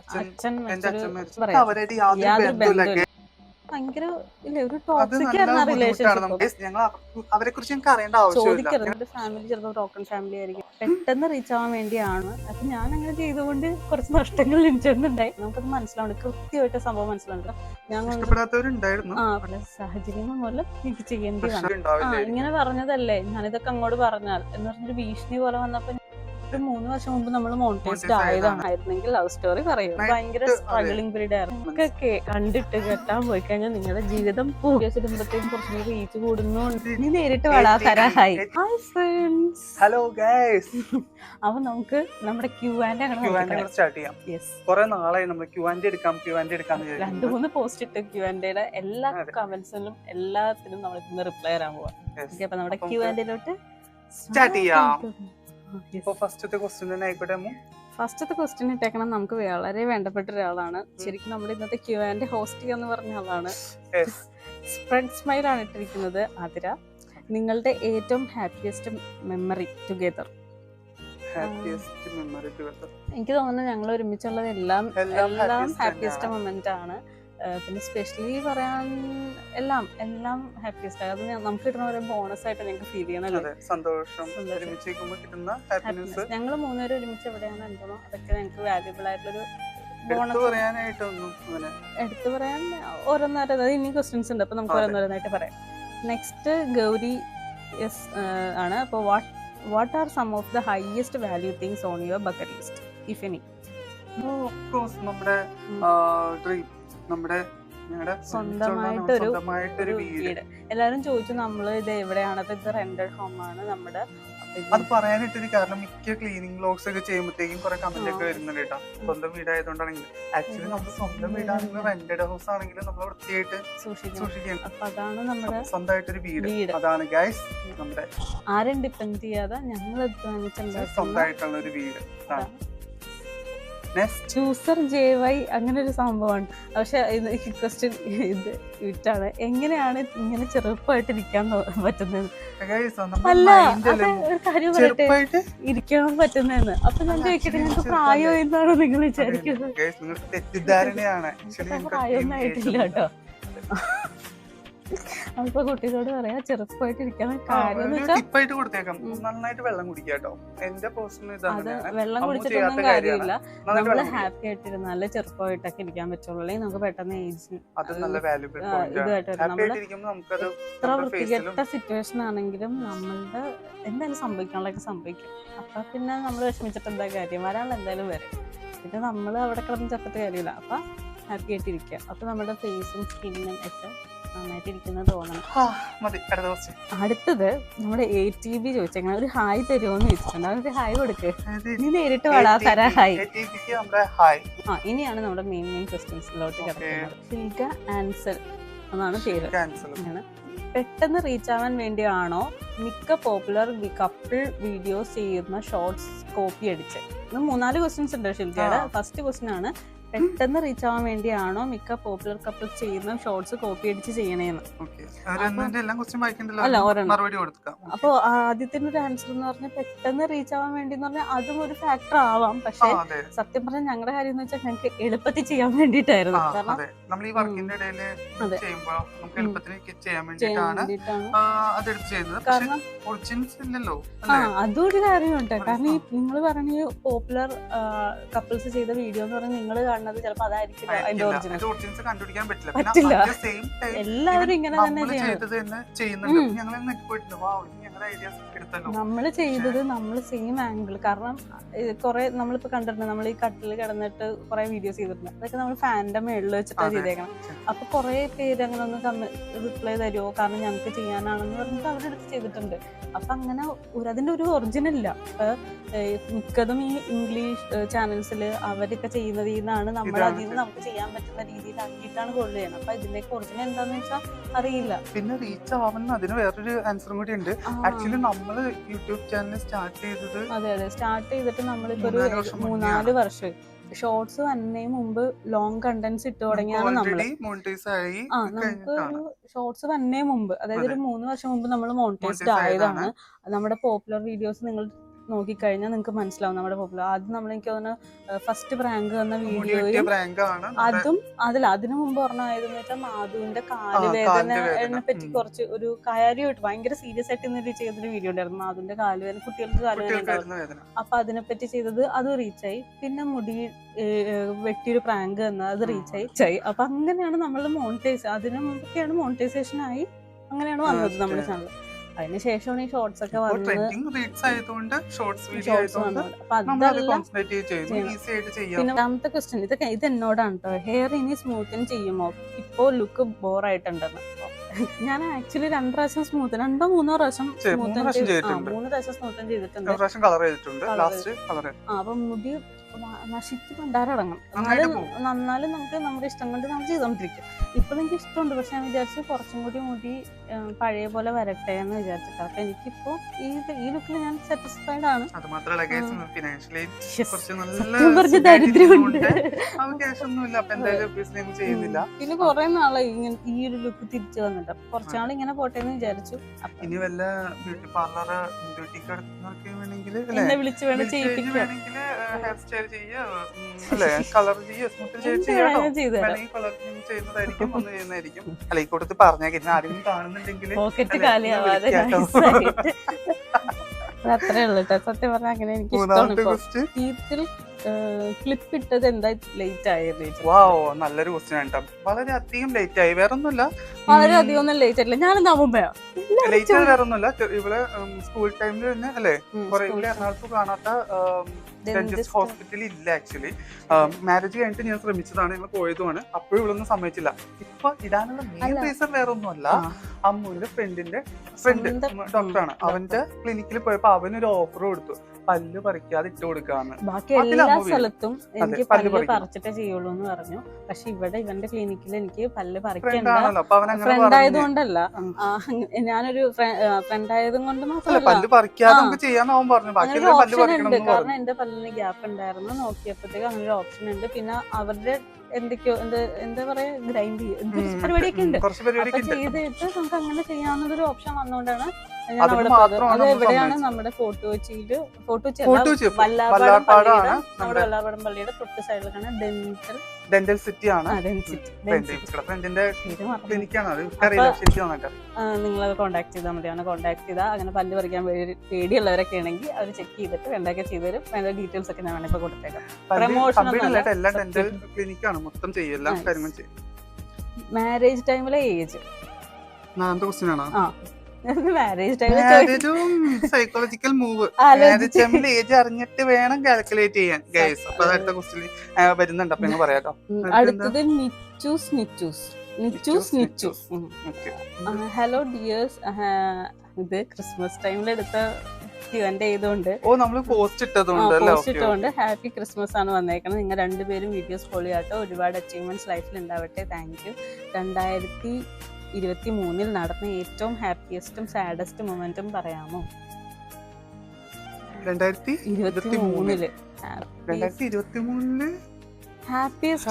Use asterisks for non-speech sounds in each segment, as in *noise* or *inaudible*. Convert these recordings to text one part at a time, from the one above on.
അച്ഛൻ അച്ഛൻ എന്റെ മരിച്ചൊരു അച്ഛൻ മരിച്ചു. പറയാം. അവരായിട്ട് യാതൊരു യാതൊരു ബന്ധമില്ല ഭയങ്കര ഇല്ലേ ഒരു ടോക്സിക് ആയിരുന്ന റിലേഷൻഷിപ്പ് ഞങ്ങൾ അവരെ കുറിച്ച് ഞങ്ങൾക്ക് അറിയേണ്ട ആവശ്യമില്ല. എന്റെ ഫാമിലി ചിലപ്പോൾ ബ്രോക്കൺ ഫാമിലി ആയിരിക്കും. പെട്ടെന്ന് റീച്ച് ആവാൻ വേണ്ടിയാണ്. അപ്പൊ ഞാൻ അങ്ങനെ ചെയ്തുകൊണ്ട് കുറച്ച് നഷ്ടങ്ങൾ എനിക്കുണ്ടായി നമുക്കത് മനസ്സിലാവുണ്ട് കൃത്യമായിട്ട് സംഭവം മനസ്സിലാവുണ്ട് ഇഷ്ടപ്പെടാത്തവരുണ്ടായിരുന്നു. ആ പല സാഹചര്യം മൂലം എനിക്ക് ചെയ്യേണ്ടി വന്നു. ആ ഇങ്ങനെ പറഞ്ഞതല്ലേ. ഞാനിതൊക്കെ അങ്ങോട്ട് പറഞ്ഞാൽ. എന്ന് പറഞ്ഞൊരു ഭീഷണി പോലെ വന്നപ്പോ ഒരു മൂന്ന് വർഷം മുമ്പ് നമ്മൾ മോണിറ്റൈസ്ഡ് ആയതാണായിരുന്നെങ്കിൽ ലവ് സ്റ്റോറി പറയും. ഭയങ്കര. സ്ട്രഗിളിംഗ് പീരീഡ് ആയിരുന്നു നമുക്കൊക്കെ കണ്ടിട്ട് കെട്ടാൻ പോയി കഴിഞ്ഞാൽ നിങ്ങളുടെ ജീവിതം പോകുമ്പോഴത്തേക്കും കുറച്ചും കൂടി റീച്ച് കൂടുന്നു നീ നേരിട്ട് തരാ ഹായ് ഫ്രണ്ട്സ് ഹലോ ഗൈസ് അപ്പൊ നമുക്ക് നമ്മുടെ ക്യൂ ആൻഡ് അങ്ങനെ സ്റ്റാർട്ട് ചെയ്യാം. യെസ് കുറെ നാളായി നമ്മൾ ക്യൂ ആൻഡ് എടുക്കാം ക്യൂ ആൻഡ് എടുക്കാം രണ്ട്. മൂന്ന് പോസ്റ്റ് ഇട്ട് ക്യൂ ആൻഡ് എല്ലാ. കമന്റ്സിലും എല്ലാത്തിനും നമ്മൾ ഇന്ന് റിപ്ലൈ തരാൻ പോവാം. അപ്പൊ നമ്മുടെ ക്യൂ ആൻഡിലോട്ട് സ്റ്റാർട്ട് ചെയ്യാം. ഫസ്റ്റത്തെ ക്വസ്റ്റ്യൻ തന്നെ ആയിക്കോട്ടെ അമ്മു? ഫസ്റ്റത്തെ ക്വസ്റ്റ്യൻ ഇട്ടേക്കണം. നമുക്ക് വളരെ വേണ്ടപ്പെട്ട ഒരാളാണ്. ശരിക്കും നമ്മുടെ ഇന്നത്തെ ക്യൂ ആൻഡ് ഹോസ്റ്റ് എന്ന് പറഞ്ഞ ആളാണ്. സ്പ്രെഡ് സ്മൈൽ ആണ് ഇട്ടിരിക്കുന്നത് ആതിര. നിങ്ങളുടെ ഏറ്റവും happiest memory together happiest memory together എനിക്ക് തോന്നുന്നു ഞങ്ങൾ ഒരുമിച്ചുള്ളത് എല്ലാം എല്ലാം ഹാപ്പിയസ്റ്റ് മൊമെന്റ് ആണ്. പിന്നെ സ്പെഷ്യലി പറയാൻ എല്ലാം എല്ലാം ഹാപ്പിയസ്റ്റ് അത് നമുക്ക് കിട്ടുന്ന ഒരു ബോണസ് ആയിട്ട് ഞങ്ങൾക്ക് ഫീൽ ചെയ്യണല്ലോ സന്തോഷം. ഞങ്ങൾ മൂന്നുപേരും ഒരുമിച്ച് എവിടെയാണ് എന്തോ അതൊക്കെ ഞങ്ങൾക്ക് വാല്യുബിൾ ആയിട്ടുള്ളൊരു എടുത്തു പറയാനായിട്ടൊന്നും എടുത്തു പറയാൻ ഓരോന്നേരം അതായത് ഇനി ക്വസ്റ്റ്യൻസ് ഉണ്ട് അപ്പൊ നമുക്ക്. ഓരോന്നോരോന്നായിട്ട് പറയാം. നെക്സ്റ്റ് ഗൗരി എസ് ആണ്. അപ്പോൾ what what are some of the highest value things on your bucket list if any course നമ്മുടെ. ഡ്രീം നമ്മുടെ ഞങ്ങളുടെ സ്വന്തമായിട്ടൊരു- വീട്. എല്ലാരും ചോദിച്ചു നമ്മൾ ഇത് എവിടെയാണ്? അപ്പൊ ഇത് റെന്റഡ് ഹോം ആണ് നമ്മുടെ അത് പറയാനായിട്ടൊരു കാരണം മിക്ക ക്ലീനിങ് വ്ലോഗ്സ് ഒക്കെ ചെയ്യുമ്പോഴത്തേക്കും കുറെ കമന്റ് ഒക്കെ വരുന്നുണ്ട് കേട്ടോ. സ്വന്തം വീടായതുകൊണ്ടാണെങ്കിൽ ആക്ച്വലി നമ്മൾ സ്വന്തം വീടാണെങ്കിലും റെന്റഡ് ഹൗസ് ആണെങ്കിലും നമ്മൾ വൃത്തിയായിട്ട് സൂക്ഷിക്കണം. അതാണ് നമ്മുടെ സ്വന്തമായിട്ടൊരു വീട്. അതാണ് ഗൈസ് നമ്മുടെ ആരും ഡിപ്പെൻഡ് ചെയ്യാതെ ഞങ്ങൾ സ്വന്തമായിട്ടുള്ള ഒരു വീട്. നെക്സ്റ്റ് ചൂസർ ജെ വൈ അങ്ങനെ ഒരു സംഭവമാണ്. പക്ഷെ ഇത് ഈ ക്വസ്റ്റ്യൻ ഇത് ഇട്ടാണ് എങ്ങനെയാണ് ഇങ്ങനെ ചെറുപ്പമായിട്ട് ഇരിക്കാൻ പറ്റുന്നത്? അല്ല അത് ഒരു കാര്യം പറയട്ടെ. ഇരിക്കാൻ പറ്റുന്നതെന്ന്. അപ്പൊ ഞാൻ ചോദിക്കട്ടെ ഞങ്ങൾക്ക്? പ്രായം എന്നാണ് നിങ്ങൾ വിചാരിക്കുന്നത്? പ്രായമൊന്നും ആയിട്ടില്ല കേട്ടോ. അപ്പൊ കുട്ടികളോട് പറയാ ചെറുപ്പമായിട്ട് ഇരിക്കാൻ കാര്യം ടിപ്പായിട്ട് കൊടുത്തേക്കാം. നന്നായിട്ട് വെള്ളം കുടിക്കാട്ടോ കേട്ടോ. എന്റെ പേഴ്സണൽ ഇതാണ് അത് വെള്ളം കുടിച്ചിട്ടൊന്നും കാര്യമില്ല. നമ്മൾ. ഹാപ്പി ആയിട്ടിരുന്നാലേ ചെറുപ്പമായിട്ടൊക്കെ ഇരിക്കാൻ പറ്റുള്ളൂ. അല്ലെങ്കിൽ നമുക്ക് പെട്ടെന്ന് ഏജ് ഇതായിട്ട് നമ്മൾ എത്ര വൃത്തികെട്ട സിറ്റുവേഷൻ ആണെങ്കിലും നമ്മളുടെ എന്തായാലും സംഭവിക്കാനുള്ളൊക്കെ സംഭവിക്കും. അപ്പൊ പിന്നെ നമ്മൾ വിഷമിച്ചിട്ട് എന്താ കാര്യം? വരാനുള്ള എന്തായാലും വരും. പിന്നെ നമ്മൾ അവിടെ കിടന്ന് ചത്തിട്ട് കാര്യമില്ല. അപ്പൊ ഹാപ്പി ആയിട്ടിരിക്കുക. അപ്പൊ നമ്മുടെ ഫേസും സ്കിന്നും ഒക്കെ നന്നായിട്ട് ഇരിക്കുന്നത് തോന്നണം മതി അടുത്ത ക്വസ്റ്റ്യൻ അടുത്തത് നമ്മുടെ എ ടി ബി ചോദിച്ചെങ്ങനെ ഒരു ഹായ് തരുമോന്ന് ചോദിച്ചിട്ടുണ്ട്. ഹായ് കൊടുക്ക്. നീ നേരിട്ട് വളാ തരാ ഹായ് ആ ഇനിയാണ് നമ്മുടെ മെയിൻ മെയിൻ ക്വസ്റ്റ്യൻസിലോട്ട്. കിടക്കുന്നത്. ആൻസർ എന്നാണ് പേര്. പെട്ടെന്ന് റീച്ച് ആവാൻ വേണ്ടിയാണോ മിക്ക പോപ്പുലർ കപ്പിൾ വീഡിയോസ് ചെയ്യുന്ന ഷോർട്സ് കോപ്പി അടിച്ച് മൂന്നാൽ ക്വസ്റ്റ്യൻസ് ഉണ്ട് ഷിൽജയുടെ ഫസ്റ്റ് ക്വസ്റ്റ്യൻ ആണ് പെട്ടെന്ന് റീച്ച് ആവാൻ വേണ്ടിയാണോ മിക്ക പോപ്പുലർ കപ്പിൾസ് ചെയ്യുന്ന ഷോർട്സ് കോപ്പി അടിച്ച് ചെയ്യണേന്ന്. അല്ല, ഒരെണ്ണം. അപ്പൊ ആദ്യത്തിന്റെ ഒരു ആൻസർ എന്ന് പറഞ്ഞാൽ പെട്ടെന്ന് റീച്ച് ആവാൻ വേണ്ടി എന്ന് പറഞ്ഞാൽ അതും ഒരു ഫാക്ടർ ആവാം. പക്ഷെ സത്യം പറഞ്ഞാൽ ഞങ്ങളുടെ കാര്യം എന്ന് വെച്ചാൽ ഞങ്ങൾക്ക് എളുപ്പത്തിൽ ചെയ്യാൻ വേണ്ടിട്ടായിരുന്നു ആ കാരണം അതെ. നമ്മൾ ഈ വർക്കിന്റെ ഇടയിൽ അതെ. ചെയ്യുമ്പോൾ നമുക്ക് ഉം. എളുപ്പത്തിന് ചെയ്യാൻ ചെയ്യാൻ വേണ്ടിയിട്ടാണ് വേണ്ടിയിട്ടാണ്. ആ, അതെടുത്ത് ചെയ്യുന്നത്. പക്ഷെ കാരണം ഒറിജിനൽസ് ഇല്ലല്ലോ അതൊരു കാര്യമുണ്ട് കാരണം ഈ നിങ്ങൾ പറഞ്ഞ പോപ്പുലർ കപ്പിൾസ് ചെയ്ത വീഡിയോ എന്ന് പറഞ്ഞാൽ നിങ്ങൾ കാണുന്നത് ചിലപ്പോൾ അതായിരിക്കും അതിന്റെ ഒറിജിനൽ കണ്ടുപിടിക്കാൻ പറ്റില്ല. പറ്റില്ല. എല്ലാവരും ഇങ്ങനെ തന്നെ ചെയ്യുന്നുണ്ട്. ഞങ്ങൾ നെറ്റിപ്പോയിട്ടുണ്ട് നമ്മൾ ചെയ്തത് നമ്മൾ സെയിം ആംഗിൾ കാരണം കുറെ നമ്മളിപ്പോ കണ്ടിട്ടുണ്ട് നമ്മൾ ഈ കട്ടിൽ കിടന്നിട്ട് കുറെ വീഡിയോസ് ചെയ്തിട്ടുണ്ട്. അതൊക്കെ നമ്മൾ ഫാന്റെ മേളിൽ വെച്ചിട്ടാണ്. ചെയ്തേക്കണം. അപ്പൊ കുറെ പേര് അങ്ങനെ ഒന്ന് റിപ്ലൈ തരുമോ കാരണം ഞങ്ങൾക്ക് ചെയ്യാനാണെന്ന് പറഞ്ഞിട്ട് അവരെടുത്ത് ചെയ്തിട്ടുണ്ട്. അപ്പൊ അങ്ങനെ ഒരു അതിന്റെ ഒരു ഒറിജിനൽ ഇല്ല. മിക്കതും ഈ ഇംഗ്ലീഷ് ചാനൽസിൽ അവരൊക്കെ ചെയ്യുന്നതിൽ നിന്നാണ് നമ്മൾ അതിൽ നിന്ന് നമുക്ക് ചെയ്യാൻ പറ്റുന്ന രീതിയിലാക്കിയിട്ടാണ് കൊള്ളു ചെയ്യണം. അപ്പൊ ഇതിന്റെ ഒറിജിനൽ എന്താന്ന് വെച്ചാൽ അറിയില്ല. പിന്നെ റീച്ച് ആവുന്ന അതിന് വേറൊരു ആൻസറും കൂടി ഉണ്ട്. ആക്ച്വലി നമ്മൾ യൂട്യൂബ് ചാനൽ സ്റ്റാർട്ട് ചെയ്തത് അതെ അതെ. സ്റ്റാർട്ട് ചെയ്തിട്ട് നമ്മളിപ്പോ ഒരു മൂന്നാൽ വർഷം ഷോർട്സ് വന്നതിന് മുമ്പ് ലോങ് കണ്ടന്റ്സ് ഇട്ട് തുടങ്ങിയാണ് നമ്മൾ ആ നമുക്ക് ഒരു ഷോർട്സ് വന്നേ മുമ്പ് അതായത് ഒരു. മൂന്ന് വർഷം മുമ്പ് നമ്മൾ മോണിറ്റൈസ്ഡ് ആയതാണ്. നമ്മുടെ പോപ്പുലർ വീഡിയോസ് നിങ്ങൾ നോക്കിക്കഴിഞ്ഞാൽ നിങ്ങൾക്ക് മനസ്സിലാവും നമ്മുടെ പോപ്പുലർ ആദ്യം നമ്മൾ എനിക്ക് തോന്നുന്നു ഫസ്റ്റ് പ്രാങ്ക് വന്ന വീഡിയോ വീഡിയോയും അതും അതിൽ അതിനു മുമ്പ് പറഞ്ഞതെന്ന് വെച്ചാൽ മാധുവിന്റെ കാലുവേദന. പറ്റി കുറച്ച് ഒരു കാര്യമായിട്ട് ഭയങ്കര സീരിയസ് ആയിട്ട് ഇന്നൊരു ചെയ്തൊരു വീഡിയോ ഉണ്ടായിരുന്നു. മാധുവിന്റെ കാലുവേദന കുട്ടികൾക്ക് കാലുവേദന അപ്പൊ അതിനെപ്പറ്റി ചെയ്തത് അത് റീച്ചായി പിന്നെ മുടി വെട്ടിയൊരു പ്രാങ്ക് എന്ന അത് റീച്ച് റീച്ചായി ചായി അപ്പൊ അങ്ങനെയാണ് നമ്മൾ മോണിറ്റൈസ് അതിനു മുമ്പൊക്കെയാണ് മോണിറ്റൈസേഷൻ ആയി. അങ്ങനെയാണ് വന്നത് നമ്മുടെ Okay. ചാനൽ അതിനുശേഷമാണ് ഈ ഷോർട്സ് ഒക്കെ ആയതുകൊണ്ട് ഷോർട്സ് വീഡിയോ രണ്ടാമത്തെ ക്വസ്റ്റ്യൻ ഇതൊക്കെ ഇത് എന്നോടാണ് കേട്ടോ ഹെയർ ഇനി സ്മൂത്തിന് ചെയ്യുമോ? ഇപ്പോ ലുക്ക് ബോർ ആയിട്ടുണ്ടെന്ന്. ഞാൻ ആക്ച്വലി രണ്ട് പ്രാവശ്യം സ്മൂത്ത് രണ്ടോ മൂന്നോ പ്രാവശ്യം സ്മൂത്തൻ. മൂന്ന് പ്രാവശ്യം സ്മൂത്തൻ ചെയ്തിട്ടുണ്ട്. അപ്പൊ മുടി നശിച്ച് പണ്ടാരടങ്ങും എന്നാലും. നന്നാലും നമുക്ക് നമ്മുടെ ഇഷ്ടം കൊണ്ട് നമ്മൾ ചെയ്തോണ്ടിരിക്കും. ഇപ്പൊ എനിക്ക് ഇഷ്ടമുണ്ട്. പക്ഷെ ഞാൻ വിചാരിച്ചു കുറച്ചും കൂടി മുടി പഴയ പോലെ വരട്ടെ എന്ന് വിചാരിച്ചിട്ട്. അപ്പൊ എനിക്കിപ്പോ ഈ ഈ ലുക്കിൽ ഞാൻ സാറ്റിസ്ഫൈഡ് ആണ്. കുറച്ച് ദരിദ്രമുണ്ട്. പിന്നെ കുറെ നാളായി ഇങ്ങനെ ഈ ഒരു ലുക്ക് തിരിച്ചു വന്നിട്ട്. അപ്പൊ കുറച്ച് നാൾ ഇങ്ങനെ പോട്ടെ എന്ന് വിചാരിച്ചു. ഇനി വല്ല ബ്യൂട്ടി പാർലർ അല്ലേ? എന്നെ വിളിച്ച് വേണം വിളിച്ച് സ്റ്റൈൽ ചെയ്യുക *laughs* അല്ലെ? കളർ ചെയ്യുക ചെയ്യാട്ടോ കളർ ചെയ്യുന്നതായിരിക്കും ഒന്ന് ചെയ്യുന്നതായിരിക്കും. അല്ല ഈ കൂട്ടത്തിൽ പറഞ്ഞേക്കാം ഇനി ആരെങ്കിലും കാണുന്നുണ്ടെങ്കിൽ അത്രേ ഉള്ളൂ സത്യം പറഞ്ഞാൽ അങ്ങനെ എനിക്ക് ഇഷ്ടമാണ് ക്ലിപ്പ് ഇട്ടത് എന്താ ലേറ്റ് ആയത്. വാവോ നല്ലൊരു ക്വസ്റ്റ്യൻ ആണ്. വളരെ അധികം ലേറ്റ് ആയി. വേറെ ഒന്നുമില്ല വളരെ അധികം ഒന്നും ലേറ്റ് ആയില്ല ഞാൻ മുമ്പേ ലേറ്റ് ആയി വേറെ ഒന്നുമില്ല ഇവിടെ സ്കൂൾ ടൈമിൽ തന്നെ അല്ലേ? കുറെ എറണാകുളത്ത് കാണാത്ത ഡെന്റിസ്റ്റ് ഹോസ്പിറ്റലിൽ ഇല്ല ആക്ച്വലി മാരേജ് കഴിഞ്ഞിട്ട് ഞാൻ ശ്രമിച്ചതാണ് ഞങ്ങൾ പോയതുമാണ്. അപ്പോഴും ഇവളൊന്നും സമ്മതിച്ചില്ല. ഇപ്പൊ ഇടാനുള്ള മെയിൻ. റീസൺ വേറെ ഒന്നുമല്ല. അമ്മുവിന്റെ ഫ്രണ്ടിന്റെ ഫ്രണ്ട് ഡോക്ടറാണ് അവന്റെ ക്ലിനിക്കിൽ പോയപ്പോ അവനൊരു ഓഫർ കൊടുത്തു. പല്ല് പറിക്കാതെ ഇട്ട് കൊടുക്കാന്ന്. ബാക്കി എല്ലാ സ്ഥലത്തും എനിക്ക് പല്ല്. പറിച്ചിട്ടേ ചെയ്യുള്ളൂ എന്ന് പറഞ്ഞു. പക്ഷെ ഇവിടെ ഇവന്റെ ക്ലിനിക്കിൽ എനിക്ക് പല്ല് പറിക്കണ്ട. ഫ്രണ്ട് ആയതുകൊണ്ടല്ല. ഞാനൊരു ഫ്രണ്ട് ആയതും കൊണ്ട് മാത്രം പല്ല് പറിക്കാതെ നമുക്ക് ചെയ്യാന്ന് അവൻ പറഞ്ഞു. ബാക്കി പല്ല് പറിക്കണം കാരണം എന്റെ പല്ലിന് ഗ്യാപ്പ് ഉണ്ടായിരുന്നു. നോക്കിയപ്പോഴത്തേക്ക് അങ്ങനെ ഒരു ഓപ്ഷൻ ഉണ്ട്. പിന്നെ അവരുടെ എന്തൊക്കെയോ എന്ത് എന്താ പറയാ ഗ്രൈൻഡ് ചെയ്യും പരിപാടിയൊക്കെ ഉണ്ട്. ചെയ്തിട്ട് നമുക്ക് അങ്ങനെ ചെയ്യാവുന്നൊരു ഓപ്ഷൻ വന്നുകൊണ്ടാണ് എവിടെയാണ് നമ്മുടെ ഫോട്ടോ വെച്ച് വല്ലാർപാടം വല്ലാർപാടാണ് പള്ളിയുടെ നമ്മുടെ പള്ളിയുടെ തൊട്ട് സൈഡിലാണ് ഡെന്റൽ ഡെന്റൽ സിറ്റി ആണ്. നിങ്ങളത് കോൺടാക്ട് ചെയ്താൽ മതിയാണ് കോൺടാക്ട് ചെയ്താൽ അങ്ങനെ പല്ല് പറിക്കാൻ പേടി- പേടിയുള്ളവരൊക്കെ ആണെങ്കിൽ അവർ ചെക്ക് ചെയ്തിട്ട് വേണ്ടൊക്കെ ചെയ്തുതരും. വേണ്ട ഡീറ്റെയിൽസ് ഒക്കെ ഞാൻ വേണമെങ്കിൽ കൊടുത്തേക്കാം. കമ്പ്യൂട്ടർ എല്ലാ ഡെന്റൽ ക്ലിനിക്കാണ് മൊത്തം ചെയ്യും. എല്ലാ. കാര്യങ്ങളും ചെയ്യും. മാരേജ് ടൈമിലെ ഏജ് ക്വസ്റ്റ്യൻ ആണോ. Psychological move. മാരേജ് ഏജ് അറിഞ്ഞിട്ട് വേണം കാൽക്കുലേറ്റ് ചെയ്യാൻ. ഗൈസ് അപ്പൊ അടുത്ത ക്വസ്റ്റ്യൻ വരുന്നുണ്ട്. അപ്പൊ പറയാട്ടോ? അടുത്തത് നിച്ചൂസ് നിച്ചൂസ് നിച്ചൂസ് നിച്ചൂസ്, നിച്ചൂസ് ഹലോ ഡിയേഴ്സ് ഇത് ക്രിസ്മസ് ടൈമിൽ എടുത്ത ഇവന്റ് ചെയ്തുകൊണ്ട് ഓ നമ്മൾ പോസ്റ്റ് ഇട്ടതുകൊണ്ട് ഹാപ്പി ക്രിസ്മസ് ആണ് വന്നേക്കുന്നത് നിങ്ങൾ രണ്ടുപേരും വീഡിയോസ് പൊളിയാട്ടോ ഒരുപാട് അച്ചീവ്മെന്റ്സ് ലൈഫിൽ ഉണ്ടാവട്ടെ. താങ്ക് യു രണ്ടായിരത്തി ഇരുപത്തി മൂന്നിൽ നടന്ന ഏറ്റവും ഹാപ്പിയസ്റ്റും സാഡസ്റ്റ് മൊമെന്റും പറയാമോ? രണ്ടായിരത്തി ഇരുപത്തി മൂന്നിൽ രണ്ടായിരത്തി ഇരുപത്തി മൂന്നിൽ ഹാപ്പിയസ്റ്റ്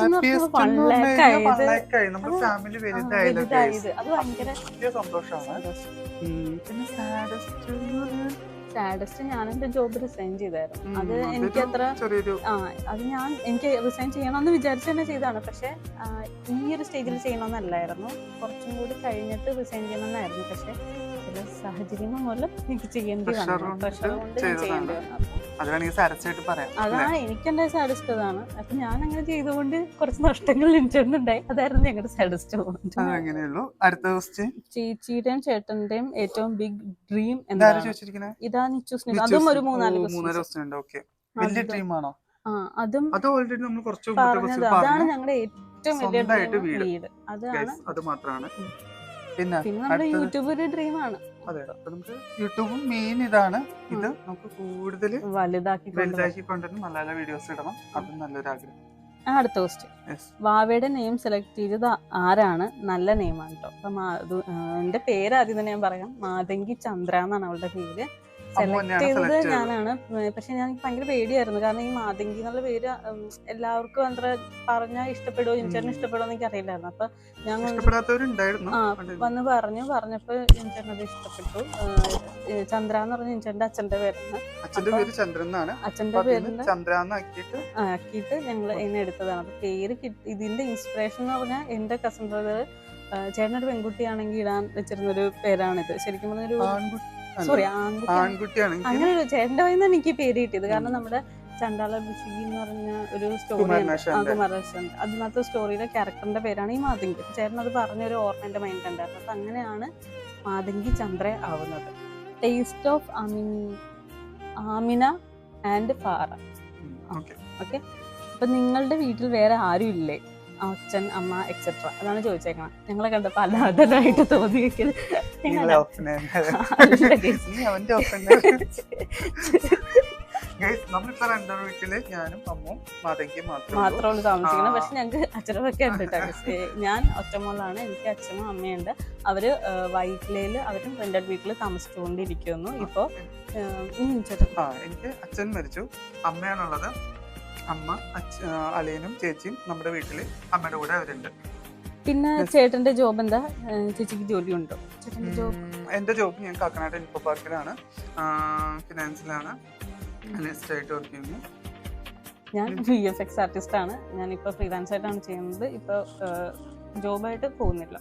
സാഡസ്റ്റ് ഞാൻ എന്റെ ജോബ് റിസൈൻ ചെയ്തായിരുന്നു. അത് എനിക്ക് അത്ര ആ അത് ഞാൻ എനിക്ക് റിസൈൻ ചെയ്യണമെന്ന് വിചാരിച്ചു തന്നെ ചെയ്തതാണ്. പക്ഷെ ഈ ഒരു സ്റ്റേജിൽ ചെയ്യണമെന്നല്ലായിരുന്നു കുറച്ചും കൂടി കഴിഞ്ഞിട്ട് റിസൈൻ ചെയ്യണമെന്നായിരുന്നു പക്ഷെ ചില സാഹചര്യങ്ങൾ മൂലം എനിക്ക് ചെയ്യേണ്ടി വന്നു. അതാണ് പ്രഷർ കൊണ്ട് ഞാൻ. ചെയ്യേണ്ടി വന്നു? അതാണ് എനിക്കെന്റെ സാഡസ്റ്റ് അതാണ് അപ്പൊ ഞാൻ അങ്ങനെ ചെയ്തുകൊണ്ട് കുറച്ച് നഷ്ടങ്ങൾ എനിക്കുണ്ടായി. അതായിരുന്നു ഞങ്ങളുടെ സാഡസ്റ്റ്. അങ്ങനെയുള്ളൂ. അടുത്ത ക്വസ്റ്റ്യൻ ചേച്ചിയുടെയും ചേട്ടന്റെയും ഏറ്റവും ബിഗ് ഡ്രീം എന്താണ്? ഇതാണ് ഇതാ നിച്ചൂസ് അതും ഒരു മൂന്നാൽ. ക്വസ്റ്റ്യൻ വലിയ അത് അതും അത് ഓൾറെഡി നമ്മൾ കുറച്ച് അതാണ് ഞങ്ങളുടെ ഏറ്റവും വലിയ വീട്. അതാണ് അത് മാത്രമാണ്. പിന്നെ നമ്മുടെ യൂട്യൂബ് ഒരു ഡ്രീം ആണ്. അതെ അപ്പൊ നമുക്ക് യൂട്യൂബും മെയിൻ ഇതാണ്. ഇത് നമുക്ക് കൂടുതൽ വലുതാക്കി. വലുതാക്കി കൊണ്ടുവന്ന് നല്ല വീഡിയോസ് ഇടണം. അതും നല്ലൊരു ആഗ്രഹം അടുത്ത ക്വസ്റ്റ്യൻ. വാവയുടെ നെയിം സെലക്ട് ചെയ്തത് ആരാണ്? നല്ല നെയിമാണ് കേട്ടോ അപ്പൊ എന്റെ പേര് ആദ്യം തന്നെ ഞാൻ പറയാം. മാതങ്കി ചന്ദ്ര എന്നാണ് അവളുടെ പേര്. സെലക്ട് ചെയ്തത്. ഞാനാണ്. പക്ഷെ ഞാൻ ഭയങ്കര പേടിയായിരുന്നു. കാരണം ഈ മാതങ്കി എന്നുള്ള പേര് എല്ലാവർക്കും അത്ര പറഞ്ഞാൽ ഇഷ്ടപ്പെടുമോ ജിൻചേട്ടന്. ഇഷ്ടപ്പെടുമോ എന്ന് എനിക്ക് അറിയില്ലായിരുന്നു അപ്പൊ ഞാൻ വന്ന് പറഞ്ഞു പറഞ്ഞപ്പോ ജിൻചേട്ടൻ അത് ഇഷ്ടപ്പെട്ടു. ചന്ദ്ര എന്ന് പറഞ്ഞ ജിൻചേട്ടന്റെ അച്ഛന്റെ പേരാണ് അച്ഛന്റെ പേര് ചന്ദ്രനാണ് അച്ഛന്റെ എന്നാക്കിയിട്ട് ആക്കിയിട്ട് ഞങ്ങൾ എന്നെ എടുത്തതാണ്. അപ്പൊ പേര് ഇതിന്റെ ഇൻസ്പിറേഷൻ എന്ന് പറഞ്ഞാൽ എന്റെ കസിൻ ബ്രദർ ചേട്ടനൊരു പെൺകുട്ടിയാണെങ്കിൽ ഇടാൻ വെച്ചിരുന്ന ഒരു പേരാണിത്. ശരിക്കും പറഞ്ഞൊരു സോറി ആൺകുട്ടിയാണ്. അങ്ങനെ ഒരു ചേട്ടന്റെ നിന്നാണ് എനിക്ക് പേര് കിട്ടിയത് കാരണം നമ്മുടെ ചണ്ടാള ബുഷിഗി എന്ന് പറഞ്ഞ ഒരു സ്റ്റോറി. കുമാരനാശാന്റെ. അതിനകത്ത് സ്റ്റോറിയിലെ ക്യാരക്ടറിന്റെ പേരാണ് ഈ മാതങ്കി. ചേട്ടൻ അത് പറഞ്ഞൊരു ഓർമ്മ എന്റെ മൈൻഡ് ഉണ്ടായിരുന്നു അപ്പൊ അങ്ങനെയാണ് മാതങ്കി ചന്ദ്ര ആവുന്നത്. Taste of Amin Amina and Fara okay അപ്പൊ നിങ്ങളുടെ വീട്ടിൽ വേറെ ആരും ഇല്ലേ? അച്ഛൻ അമ്മ എക്സെട്ര അതാണ് ചോദിച്ചേക്കണം. ഞങ്ങളെ കണ്ടപ്പോ അല്ലാതായിട്ട് തോന്നിയെങ്കിൽ നമ്മളിപ്പോ രണ്ടാം വീട്ടിൽ ഞാനും അമ്മും മാതയ്ക്കും മാത്രമേ താമസിക്കുന്നത്. പക്ഷെ ഞങ്ങൾക്ക് അച്ഛനൊക്കെ ഉണ്ട്. ഞാൻ ഒറ്റമോളാണ്. എനിക്ക് അച്ഛനും അമ്മയുണ്ട് അവർ വൈറ്റിലയിൽ അവരും റെന്റഡ് വീട്ടിൽ താമസിച്ചുകൊണ്ടിരിക്കുന്നു. ഇപ്പോ എനിക്ക് അച്ഛൻ മരിച്ചു. അമ്മയാണുള്ളത്. അമ്മ അച്ഛ ആ, ചേച്ചിയും നമ്മുടെ വീട്ടിൽ അമ്മയുടെ കൂടെ അവരുണ്ട്. പിന്നെ ചേട്ടന്റെ ജോബ് എന്താ? ചേച്ചിക്ക് ജോലി ഉണ്ടോ എന്റെ ജോബ് ഞാൻ കാക്കനാട് ഇൻഫോ പാർക്കിലാണ് ഫിനാൻസിലാണ് അനലിസ്റ്റായിട്ട് വർക്ക് ചെയ്യുന്നു. ഞാൻ വി എഫ് എക്സ് ആർട്ടിസ്റ്റ് ആണ്. ഞാനിപ്പോ ഫ്രീലാൻസ് ആയിട്ടാണ് ചെയ്യുന്നത്. ഇപ്പൊ ജോബായിട്ട് പോകുന്നില്ല.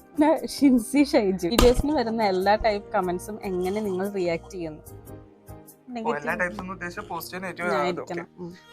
ഷിൻസി ഷൈജു. വീഡിയോസിന് വരുന്ന എല്ലാ ടൈപ്പ് കമന്റ്സും എങ്ങനെ നിങ്ങൾ റിയാക്ട് ചെയ്യുന്നു? എല്ലാ ടൈപ്സ് ഉദ്ദേശിച്ച പോസിറ്റീവ് നെഗറ്റീവ്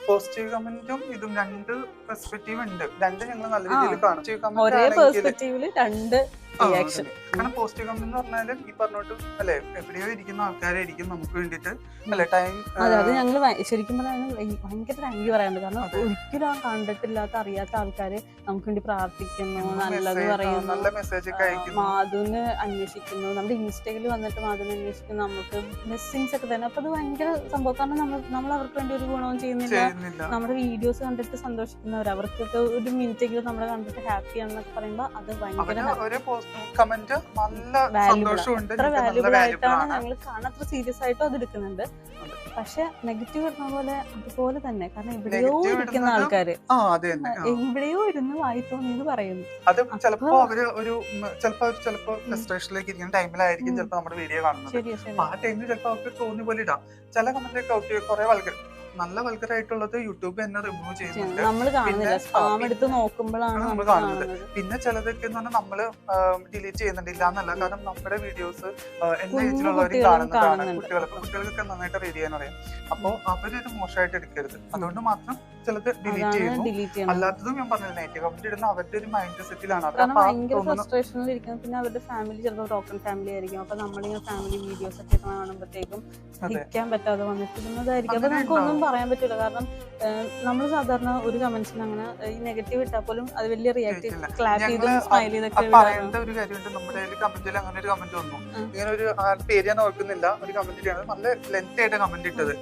പോസിറ്റീവ് കമന്റും ഇതും രണ്ട് പെർസ്പെക്റ്റീവ് ഉണ്ട്. രണ്ട് ഞങ്ങൾ നല്ല. രീതിയിൽ കാണും. ഒരേ പെർസ്പെക്റ്റീവിൽ രണ്ട് റിയാക്ഷൻ കാരണം പോസിറ്റീവ് കമ്പനി എന്ന് പറഞ്ഞാൽ ഈ പറഞ്ഞോട്ട് അല്ലെ എവിടെയോ ഇരിക്കുന്ന ആൾക്കാരായിരിക്കും നമുക്ക് വേണ്ടിട്ട് അല്ലെ ടൈം അതെ അത് ഞങ്ങൾ ശരിക്കും പറഞ്ഞാൽ ഭയങ്കര താങ്ക് യു പറയാനുണ്ട്. കാരണം. ഒരിക്കലും കണ്ടിട്ടില്ലാത്ത അറിയാത്ത ആൾക്കാര് നമുക്ക് വേണ്ടി പ്രാർത്ഥിക്കുന്നു നല്ലത് പറയുന്നു നല്ല മെസ്സേജ് ഒക്കെ ആ, അയക്കുന്നു. മാധുവിന് അന്വേഷിക്കുന്നു. നമ്മുടെ ഇൻസ്റ്റയിൽ വന്നിട്ട് മാധുവിന് അന്വേഷിക്കുന്നു. നമുക്ക് മെസ്സിങ്സ് ഒക്കെ തന്നെ. അപ്പൊ അത് ഭയങ്കര സംഭവം. കാരണം നമ്മൾ നമ്മൾ അവർക്ക് വേണ്ടി ഒരു ഗുണവും ചെയ്യുന്നില്ല. നമ്മുടെ വീഡിയോസ് കണ്ടിട്ട് സന്തോഷിക്കുന്നവർ അവർക്കൊക്കെ ഒരു മിനിറ്റ് എങ്കിലും നമ്മളെ കണ്ടിട്ട് ഹാപ്പി ആണെന്നൊക്കെ പറയുമ്പോൾ അത് ഭയങ്കര കമന്റ് നല്ല സന്തോഷമുണ്ട്. വാല്യുബിൾ ആയിട്ടാണ് ഞങ്ങൾ കാണാൻ അത്ര സീരിയസ് ആയിട്ടും അത് എടുക്കുന്നുണ്ട്. പക്ഷെ നെഗറ്റീവ് ഇടുന്ന പോലെ അതുപോലെ തന്നെ. കാരണം എവിടെയോ ഇരിക്കുന്ന ആൾക്കാര്. എവിടെയോ ഇരുന്ന് വായി തോന്നിയെന്ന് പറയുന്നു. അത് ചിലപ്പോ അവർ ഒരു ചിലപ്പോ ചിലപ്പോ ഫ്രസ്ട്രേഷനിലേക്ക് ഇരിക്കുന്ന ടൈമിലായിരിക്കും. ചിലപ്പോ നമ്മുടെ വീഡിയോ കാണുന്നത്. ആ ടൈമിൽ ചിലപ്പോ അവർക്ക് തോന്നിയ പോലെ ഇടാം. ചില കമന്റ് ഒക്കെ ഓക്കെ കുറെ വൾഗർ നല്ല വൾഗർ ആയിട്ടുള്ളത് യൂട്യൂബ് തന്നെ റിമൂവ് ചെയ്യുന്നുണ്ട്. നമ്മൾ കാണുന്നത്. പിന്നെ ചിലതൊക്കെ എന്ന് പറഞ്ഞാൽ നമ്മൾ ഡിലീറ്റ് ചെയ്യുന്നുണ്ടില്ല എന്നല്ല കാരണം നമ്മുടെ വീഡിയോസ് എന്റെ കുഞ്ഞു ഏജിലുള്ളവരും കാണുന്നതാണ്. കുട്ടികൾ കുട്ടികൾക്ക് കുട്ടികൾക്കൊക്കെ നന്നായിട്ട് റീഡ് ചെയ്യാൻ അറിയാം. അപ്പൊ അവരത് മോശമായിട്ട് എടുക്കരുത്. അതുകൊണ്ട് മാത്രം ചിലത് ഡിലീറ്റ് ചെയ്യുന്നു. അല്ലാത്തതും ഞാൻ പറഞ്ഞത് നെഗറ്റീവ് കമന്റ് ഇടുന്ന അവരുടെ ഒരു മൈൻഡ് സെറ്റിലാണ് പിന്നെ അവരുടെ ഫാമിലി ചിലപ്പോൾ ബ്രോക്കൺ ഫാമിലി ആയിരിക്കും. അപ്പൊ നമ്മളിങ്ങനെ ഫാമിലി വീഡിയോസ് ഒക്കെ കാണുമ്പോഴത്തേക്കും പറ്റാതെ വന്നിട്ടിരുന്നതായിരിക്കും. അപ്പൊ അങ്ങനെ നമുക്ക് ഒന്നും ഉണ്ടാവും. പറയാൻ പറ്റില്ല. കാരണം നമ്മൾ സാധാരണ ഒരു കമന്റ്സിന് അങ്ങനെ നെഗറ്റീവ് ഇട്ടാൽ പോലും അത് വലിയ റിയാക്ട് ക്ലാപ്പ് ചെയ്ത് സ്മൈൽ ചെയ്തൊക്കെ പറയേണ്ട ഒരു കാര്യമുണ്ട്. നമ്മുടെ കമന്റിൽ അങ്ങനെ ഒരു കമന്റ് വന്നു. ഇങ്ങനെ ഒരു പേര് ഞാൻ ഓർക്കുന്നില്ല. ഒരു കമന്റ് ചെയ്യണത് നല്ല ലെങ്ത് ആയിട്ട് കമന്റ് ഇട്ടത്.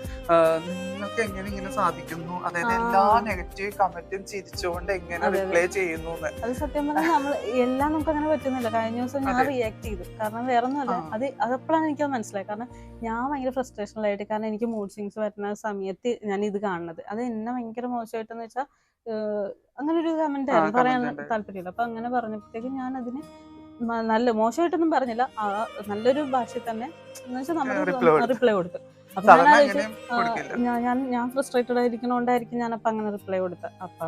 നിങ്ങൾക്ക് എങ്ങനെ ഇങ്ങനെ സാധിക്കുന്നു? അതായത് എല്ലാ നെഗറ്റീവ് കമന്റും ചിരിച്ചുകൊണ്ട് എങ്ങനെ. റിപ്ലൈ ചെയ്യുന്നു അത്. സത്യം പറഞ്ഞാൽ നമ്മൾ എല്ലാം നമുക്ക് അങ്ങനെ പറ്റുന്നില്ല. കഴിഞ്ഞ ദിവസം ഞാൻ റിയാക്ട് ചെയ്തു. കാരണം വേറെ ഒന്നുമല്ല അല്ല അത് അതപ്പോഴാണ് എനിക്കത് മനസ്സിലായത് കാരണം ഞാൻ ഭയങ്കര ഫ്രസ്ട്രേഷനിലായിട്ട് കാരണം എനിക്ക് മൂഡ് സ്വിങ്സ് വരുന്ന സമയത്ത് ഞാൻ ഇത് കാണുന്നത്. അത് എന്നെ ഭയങ്കര മോശമായിട്ടെന്ന് വെച്ചാൽ അങ്ങനെ ഒരു കമന്റ് പറയാൻ താല്പര്യമില്ല. അപ്പൊ അങ്ങനെ പറഞ്ഞപ്പോഴത്തേക്ക് ഞാൻ അതിന് നല്ല മോശമായിട്ടൊന്നും പറഞ്ഞില്ല. ആ, നല്ലൊരു ഭാഷയിൽ തന്നെ എന്ന് വെച്ചാൽ നമ്മൾ റിപ്ലൈ കൊടുത്തു. അപ്പൊ ഞാൻ ഞാൻ ഞാൻ ഫ്രസ്ട്രേറ്റഡ് ആയിരിക്കണോണ്ടായിരിക്കും ഞാൻ അപ്പൊ അങ്ങനെ റിപ്ലൈ കൊടുത്തത്. അപ്പൊ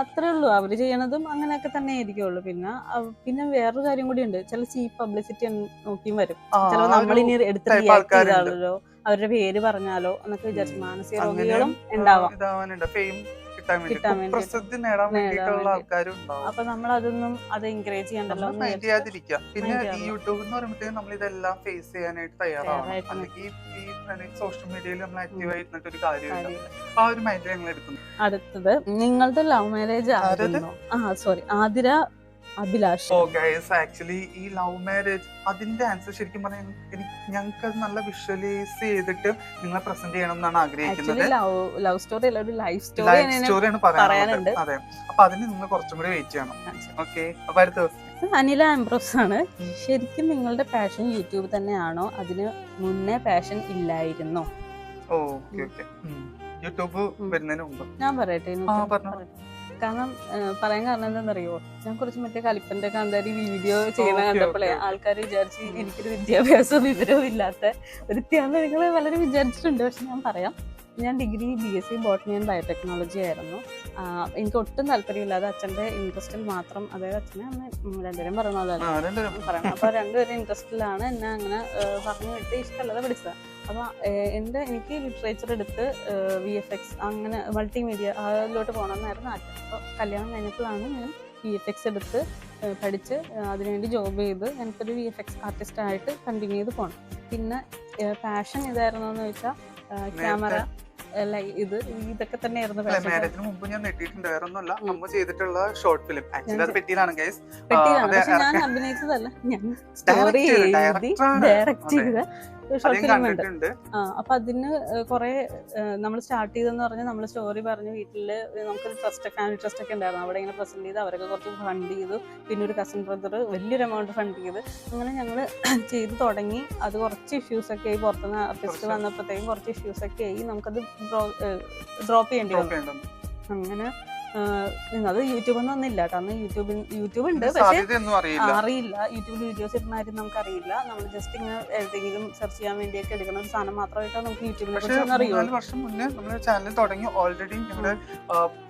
അത്രേ ഉള്ളൂ. അവർ ചെയ്യണതും അങ്ങനെയൊക്കെ തന്നെ ആയിരിക്കുള്ളൂ. പിന്നെ പിന്നെ വേറൊരു കാര്യം കൂടി ഉണ്ട്. ചില ചീപ്പ് പബ്ലിസിറ്റി നോക്കിയും വരും. ചിലപ്പോൾ എടുത്തിട്ട് നമ്മൾ ഇനി എടുത്ത് റിയാക്ട് ആൾക്കാരുണ്ട്. അവരുടെ പേര് പറഞ്ഞാലോ എന്നൊക്കെ വിചാരിച്ചു മാനസിക രോഗികളും ഉണ്ടാവാം. കിട്ടാൻ വേണ്ടി. നേടാൻ വേണ്ടിയിട്ടുള്ള ആൾക്കാരും അപ്പൊ നമ്മൾ അതൊന്നും അത് എൻകറേജ് ചെയ്യണ്ടല്ലോ പിന്നെ ഈ യൂട്യൂബ് എന്ന് പറയുമ്പോഴത്തേക്കും നമ്മൾ ഇതെല്ലാം ഫേസ് ചെയ്യാനായിട്ട് തയ്യാറാവണം. തയ്യാറായിട്ട് അല്ലെങ്കിൽ ഈ സോഷ്യൽ മീഡിയയിൽ നമ്മൾ ആക്റ്റീവ് ആയിരുന്നിട്ട് ഒരു കാര്യമില്ല. ആ ഒരു മൈൻഡ് ഞങ്ങൾ എടുക്കുന്നു. അടുത്തത് നിങ്ങളുടെ ലവ് മാരേജ്? ആയിരുന്നു. ആ സോറി ആതിര അഭിലാഷ്. ഓ ഗൈസ് ആക്ച്വലി ഈ ലവ് മാരേജ് അതിന്റെ ആൻസർ ശരിക്കും പറഞ്ഞാൽ എനിക്ക് ഞങ്ങൾക്ക് അത് നല്ല വിഷ്വലൈസ് ചെയ്തിട്ട് നിങ്ങളെ പ്രസന്റ് ചെയ്യണം എന്നാണ് ആഗ്രഹിക്കുന്നത്. ലവ് സ്റ്റോറി അല്ല ഒരു ലൈഫ് സ്റ്റോറി സ്റ്റോറിയാണ് പറയാനുണ്ട്. പറയാനുള്ളത്. അതെ. അപ്പൊ അതിന് നിങ്ങൾ കുറച്ചും കൂടി വെയിറ്റ് ചെയ്യണം. ഓക്കെ അപ്പൊ അടുത്ത ദിവസം. അനില ആംബ്രോസ് ആണ്. ശരിക്കും നിങ്ങളുടെ പാഷൻ യൂട്യൂബ് തന്നെയാണോ? അതിന് മുന്നേ പാഷൻ ഇല്ലായിരുന്നോ? ഓ ഓക്കെ ഓക്കെ യൂട്യൂബ് വരുന്നതിന് മുമ്പ്. ഞാൻ പറയട്ടെ. കാരണം പറയാൻ കാരണം എന്താണെന്നറിയോ? ഞാൻ കുറച്ച് മറ്റേ കലിപ്പന്റെ കാന്താരി വീഡിയോ ചെയ്യുന്ന കണ്ടപ്പോഴേ. ആൾക്കാർ വിചാരിച്ച് എനിക്കൊരു വിദ്യാഭ്യാസവും വിവരവും ഇല്ലാത്ത വൃത്തിയാണെന്ന് നിങ്ങൾ വളരെ വിചാരിച്ചിട്ടുണ്ട്. പക്ഷെ ഞാൻ പറയാം ഞാൻ degree B S C botany and biotechnology ആയിരുന്നു. എനിക്ക് ഒട്ടും താല്പര്യമില്ലാതെ അച്ഛന്റെ ഇൻട്രസ്റ്റിൽ മാത്രം അതായത് അച്ഛനെ അമ്മ ഉം, രണ്ടുപേരും പറയുന്നതല്ല. പറയണം. അപ്പോൾ രണ്ടുപേരും ഇൻട്രസ്റ്റിലാണ് എന്നെ അങ്ങനെ പറഞ്ഞു വിട്ട് ഇഷ്ടമല്ലാതെ പഠിച്ചത് അപ്പൊ ഏഹ്, എന്റെ എനിക്ക് ലിറ്ററേച്ചർ എടുത്ത് വി എഫ് എക്സ് അങ്ങനെ മൾട്ടിമീഡിയ അതിലോട്ട് പോകണമെന്നായിരുന്നു ആഗ്രഹം. അപ്പോൾ കല്യാണം കഴിഞ്ഞപ്പോഴാണ് ഞാൻ വി എഫ് എക്സ് എടുത്ത് പഠിച്ച് അതിനുവേണ്ടി ജോബ് ചെയ്ത് എനിക്കൊരു വി എഫ് എക്സ് ആർട്ടിസ്റ്റ് ആയിട്ട് കണ്ടിന്യൂ ചെയ്ത് പോകണം പിന്നെ പാഷൻ ഇതായിരുന്നു എന്ന് വെച്ചാൽ ക്യാമറ ഇത് ഇതൊക്കെ തന്നെയായിരുന്നു അല്ല പാഷൻ മാരേജിന് മുമ്പ് ഞാൻ നെട്ടിയിട്ടുണ്ട് വേറെ ഒന്നുമല്ല അമ്മ ചെയ്തിട്ടുള്ള ഷോർട്ട് ഫിലിം ആക്ച്വലി അത് പെട്ടിയിലാണ് ഗൈസ് പെട്ടിയിലാണ്. പക്ഷെ ഞാൻ അഭിനയിച്ചതല്ല. ഞാൻ സ്റ്റോറി എഴുതി ഡയറക്റ്റ് ചെയ്ത ഷോർട്ട് ഫിലിം ഉണ്ട്. ആ അപ്പൊ അതിന് കുറെ നമ്മൾ സ്റ്റാർട്ട് ചെയ്തെന്ന് പറഞ്ഞാൽ നമ്മൾ സ്റ്റോറി പറഞ്ഞ് വീട്ടിൽ നമുക്കൊരു ട്രസ്റ്റ് ഫാമിലി ട്രസ്റ്റ് ഒക്കെ ഉണ്ടായിരുന്നു. അവിടെ ഇങ്ങനെ പ്രസന്റ് ചെയ്ത് അവരൊക്കെ കുറച്ച് ഫണ്ട് ചെയ്തു. പിന്നെ ഒരു കസിൻ ബ്രദർ വലിയൊരു എമൗണ്ട് ഫണ്ട് ചെയ്ത്. അങ്ങനെ ഞങ്ങൾ *clears throat* ചെയ്ത് തുടങ്ങി. അത് കുറച്ച് ഇഷ്യൂസ് ഒക്കെ ആയി. പുറത്തുനിന്ന് ആർട്ടിസ്റ്റ്. വന്നപ്പോഴത്തേക്കും കുറച്ച് ഇഷ്യൂസ് ഒക്കെ ആയി. നമുക്കത് ഡ്രോപ്പ് ചെയ്യേണ്ടി വന്നു. അങ്ങനെ അത് യൂട്യൂബിൽ നിന്നൊന്നും ഇല്ല കാരണം യൂട്യൂബിൽ യൂട്യൂബ് ഉണ്ട്. പക്ഷേ അറിയില്ല. യൂട്യൂബിൽ വീഡിയോസ് ഇടുന്ന കാര്യം നമുക്ക് അറിയില്ല നമ്മൾ ജസ്റ്റ് ഇങ്ങനെ എന്തെങ്കിലും സെർച്ച് ചെയ്യാൻ വേണ്ടിയൊക്കെ എടുക്കുന്ന ഒരു സാധനം മാത്രമായിട്ടാണ് നമുക്ക് യൂട്യൂബിനെ കുറിച്ച് അറിയുള്ളൂ. വർഷം മുന്നേ നമ്മുടെ ചാനൽ തുടങ്ങി ഓൾറെഡി ഞങ്ങളുടെ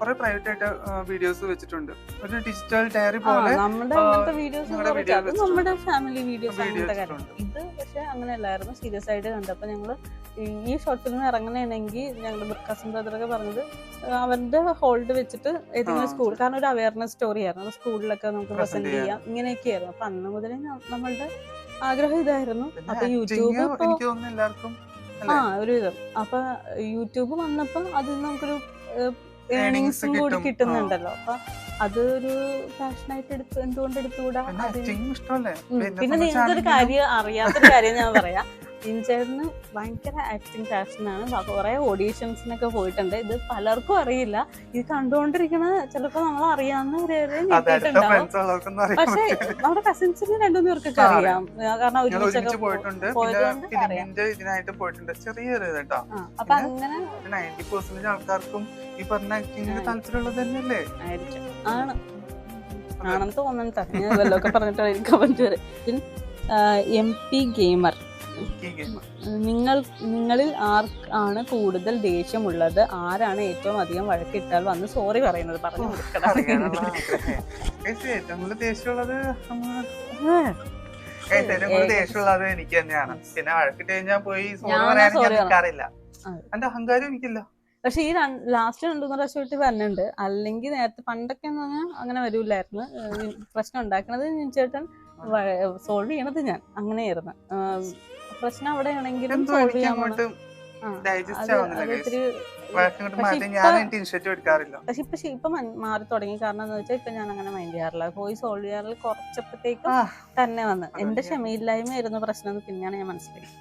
കുറെ പ്രൈവറ്റ് ആയിട്ട് വീഡിയോസ് വെച്ചിട്ടുണ്ട്. ഒരു ഡിജിറ്റൽ ഡയറി പോലെ നമ്മുടെ അങ്ങനത്തെ വീഡിയോസ് അത് നമ്മുടെ ഫാമിലി വീഡിയോസ് അങ്ങനത്തെ കാര്യം. ഇത് പക്ഷെ അങ്ങനെയല്ലായിരുന്നു. സീരിയസ് ആയിട്ട് കണ്ടപ്പോൾ ഞങ്ങൾ ഈ ഷോർട്ട് ഫിലിം ഇറങ്ങണമെങ്കിൽ ഞങ്ങളുടെ കസിൻ ബ്രദറൊക്കെ പറഞ്ഞത് അവരുടെ ഹോൾഡ് വെച്ചിട്ട് ഏതെങ്കിലും സ്കൂൾ കാരണം ഒരു അവയർനെസ് സ്റ്റോറി ആയിരുന്നു. സ്കൂളിലൊക്കെ നമുക്ക് പ്രസന്റ് ചെയ്യാം. ഇങ്ങനെയൊക്കെ ഇങ്ങനെയൊക്കെയായിരുന്നു. അപ്പൊ അന്ന് മുതലേ നമ്മളുടെ ആഗ്രഹം ഇതായിരുന്നു. അപ്പൊ യൂട്യൂബ് എല്ലാവർക്കും ആ ഒരു വിധം അപ്പൊ യൂട്യൂബ് വന്നപ്പോ അതിൽ നമുക്കൊരു ഏണിങ്സും കൂടി കിട്ടുന്നുണ്ടല്ലോ. അപ്പൊ അതൊരു ഫാഷനായിട്ട് എടുത്ത് എന്തുകൊണ്ട് എടുത്തുകൂടാ? പിന്നെ നിങ്ങൾക്കൊരു കാര്യം അറിയാത്തൊരു കാര്യം ഞാൻ പറയാം. *laughs* ഇൻചേട്ടന് ഭയങ്കര ആക്ടിങ് പാഷനാണ് കുറെ ഓഡീഷൻസിനൊക്കെ പോയിട്ടുണ്ട്. ഇത് പലർക്കും അറിയില്ല. ഇത് കണ്ടുകൊണ്ടിരിക്കണ ചിലപ്പോ നമ്മൾ അറിയാവുന്നവരെ പക്ഷേ നമ്മുടെ കസിൻസിന് രണ്ടുമൂന്ന് പേർക്കൊക്കെ അറിയാം. കാരണം ഒരുമിച്ചൊക്കെ പോയിട്ടുണ്ട്. ഇതിനായിട്ട് പോയിട്ടുണ്ട്. ചെറിയൊരു കേട്ടോ. അപ്പൊ അങ്ങനെ നയന്റി പെർസെന്റേജ് ആൾക്കാർക്കും ഈ പറഞ്ഞ ആക്ടിങ്ങിന് ആ. താല്പര്യമുള്ളത് തന്നെയല്ലേ? ആയിരിക്കും. ആണ്. ആണെന്ന് തോന്നുന്നു ഞാൻ വല്ലതൊക്കെ പറഞ്ഞിട്ട് എനിക്ക് കമന്റ് വരെ എം പി ഗെയിമർ. നിങ്ങൾ നിങ്ങളിൽ ആർക്ക് ആണ് കൂടുതൽ ദേഷ്യമുള്ളത്? ആരാണ് ഏറ്റവും അധികം വഴക്കിട്ടാൽ വന്ന് സോറി പറയുന്നത്? പറഞ്ഞു ഏറ്റവും കൂടുതൽ ദേഷ്യമുള്ളത് ഏറ്റവും കൂടുതൽ ദേഷ്യമുള്ളത് എനിക്ക് തന്നെയാണ്. പിന്നെ വഴക്കിട്ട് കഴിഞ്ഞാൽ പോയി സോറി ഞാൻ പറയാൻ sorry ഞാൻ നിൽക്കാറില്ല അതെ. എന്റെ അഹങ്കാരം എനിക്കില്ല. പക്ഷെ ഈ ലാസ്റ്റ് രണ്ടു മൂന്ന് വിട്ട് പറഞ്ഞിട്ടുണ്ട് അല്ലെങ്കിൽ നേരത്തെ പണ്ടൊക്കെ എന്ന് പറഞ്ഞാൽ അങ്ങനെ വരൂലായിരുന്നു പ്രശ്നം ഉണ്ടാക്കണത് ചേട്ടൻ സോൾവ് ചെയ്യണത് ഞാൻ. അങ്ങനെയായിരുന്നു. പ്രശ്നം അവിടെയാണെങ്കിലും എന്തോ സോൾവ് എനിക്ക് ചെയ്യാൻ പോണ- അങ്ങോട്ട് ആ, ഡൈജസ്റ്റ് ആവുന്നില്ല അത് guys. ഇത്തിരി പക്ഷെ ഇപ്പൊ- ഇപ്പൊ മാറി തുടങ്ങി. കാരണം എന്ന് വെച്ചാൽ ഇപ്പൊ ഞാൻ അങ്ങനെ മൈൻഡ് ചെയ്യാറില്ല. പോയി സോൾവ് ചെയ്യാറില്ല. കുറച്ചപ്പോഴത്തേക്കും തന്നെ വന്ന്. എന്റെ ക്ഷമയില്ലായ്മ ആയിരുന്നു പ്രശ്നം എന്ന് പിന്നെയാണ് ഞാൻ മനസ്സിലാക്കി